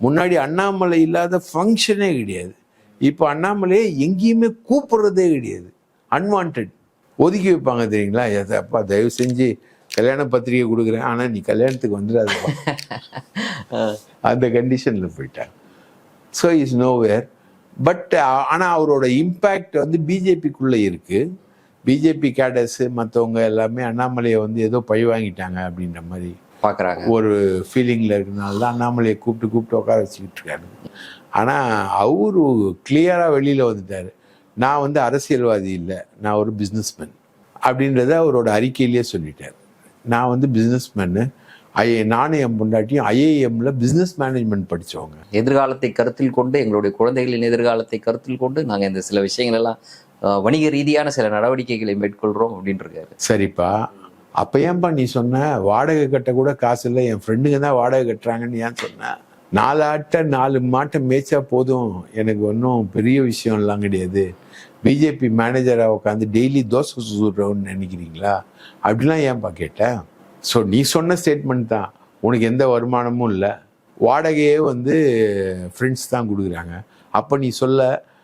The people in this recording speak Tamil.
முன்னாடி அண்ணாமலை இல்லாத ஃபங்க்ஷனே கிடையாது. இப்போ அண்ணாமலையை எங்கேயுமே கூப்பிடுறதே கிடையாது. அன்வான்ட் ஒதுக்கி வைப்பாங்க தெரியுங்களா? எதை அப்பா தயவு செஞ்சு கல்யாண பத்திரிகை கொடுக்குறேன். ஆனால் நீ கல்யாணத்துக்கு வந்துடாதப்பா. அந்த கண்டிஷனில் போயிட்டாங்க. ஸோ இஸ் நோவேர் பட் ஆனால் அவரோட இம்பேக்ட் வந்து பிஜேபிக்குள்ளே இருக்குது பிஜேபி கேடர்ஸு மற்றவங்க எல்லாமே அண்ணாமலையை வந்து ஏதோ பழி வாங்கிட்டாங்க அப்படின்ற மாதிரி பாக்குறாங்க ஒரு ஃபீலிங்கில் இருக்கிறனால தான் அண்ணாமலையை கூப்பிட்டு கூப்பிட்டு உட்கார வச்சுக்கிட்டு இருக்காரு. ஆனால் அவரு கிளியராக வெளியில் வந்துட்டார். நான் வந்து அரசியல்வாதி இல்லை நான் ஒரு பிஸ்னஸ்மேன் அப்படின்றத அவரோட அறிக்கையிலேயே சொல்லிட்டார். நான் வந்து பிஸ்னஸ்மேனு ஐ நானும் என் பொண்டாட்டியும் ஐஏஎம்ல பிஸ்னஸ் மேனேஜ்மெண்ட் படித்தவங்க எதிர்காலத்தை கருத்தில் கொண்டு எங்களுடைய குழந்தைகளின் எதிர்காலத்தை கருத்தில் கொண்டு நாங்க இந்த சில விஷயங்கள் எல்லாம் வணிக ரீதியான சில நடவடிக்கைகளை மேற்கொள்றோம் அப்படின்னு இருக்காரு சரிப்பா. அப்போ ஏன்பா நீ சொன்ன? வாடகை கட்ட கூட காசு இல்லை. என் ஃப்ரெண்டுங்க தான் வாடகை கட்டுறாங்கன்னு ஏன் சொன்ன? நாலு ஆட்டை நாலு மாட்டை மேய்ச்சா போதும். எனக்கு ஒன்றும் பெரிய விஷயம்லாம் கிடையாது. பிஜேபி மேனேஜராக உட்காந்து டெய்லி தோசை சுடுறோன்னு நினைக்கிறீங்களா? அப்படிலாம் ஏன்பா கேட்டேன் ஸோ நீ சொன்ன ஸ்டேட்மெண்ட் தான். உனக்கு எந்த வருமானமும் இல்லை. வாடகையே வந்து ஃப்ரெண்ட்ஸ் தான் கொடுக்குறாங்க. அப்போ நீ சொல்ல